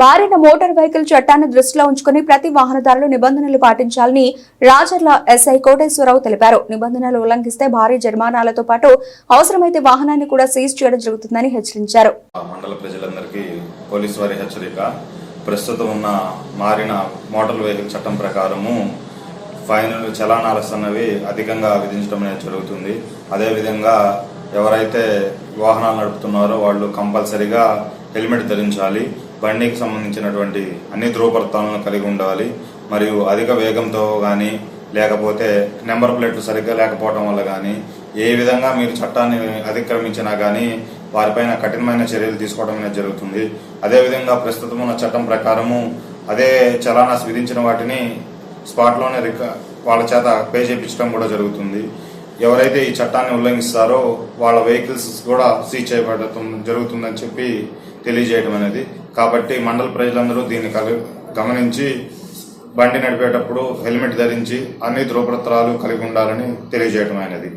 మారిన motor vehicle చట్టాన్ని దృష్టిలో ఉంచుకుని ప్రతి వాహనదారులు నిబంధనలు పాటించాలని రాజర్ల ఎస్ఐ కోటేశ్వరరావు తెలిపారు. నిబంధనలు ఉల్లంఘిస్తే భారీ జరిమానాలతో పాటు అవసరమైతే వాహనాన్ని కూడా సీజ్ చేయడం జరుగుతుందని హెచ్చరించారు. మండల ప్రజలందరికీ పోలీసు వారి హెచ్చరిక ప్రస్తుతం ఉన్న మారిన మోటార్ వెహికల్ చట్టం ప్రకారము ఫైనల్ చలానాలు అన్నవి అధికంగా విధించడం అనేది జరుగుతుంది. అదేవిధంగా ఎవరైతే వాహనాలు నడుపుతున్నారో వాళ్ళు కంపల్సరిగా హెల్మెట్ ధరించాలి. బండికి సంబంధించినటువంటి అన్ని ధ్రువపత్రాలను కలిగి ఉండాలి. మరియు అధిక వేగంతో కానీ లేకపోతే నెంబర్ ప్లేట్లు సరిగ్గా లేకపోవడం వల్ల కానీ ఏ విధంగా మీరు చట్టాన్ని అతిక్రమించినా కానీ వారిపైన కఠినమైన చర్యలు తీసుకోవడం అనేది జరుగుతుంది. అదేవిధంగా ప్రస్తుతం ఉన్న చట్టం ప్రకారము అదే చలానాస్ విధించిన వాటిని స్పాట్లోనే రిక వాళ్ళ చేత పే చేయించడం కూడా జరుగుతుంది. ఎవరైతే ఈ చట్టాన్ని ఉల్లంఘిస్తారో వాళ్ళ వెహికల్స్ కూడా సీజ్ చేయబడటం జరుగుతుందని చెప్పి తెలియజేయడం అనేది. కాబట్టి మండల ప్రజలందరూ దీన్ని గమనించి బండి నడిపేటప్పుడు హెల్మెట్ ధరించి అన్ని ధృవపత్రాలు కలిగి ఉండాలని తెలియజేయడం అనేది.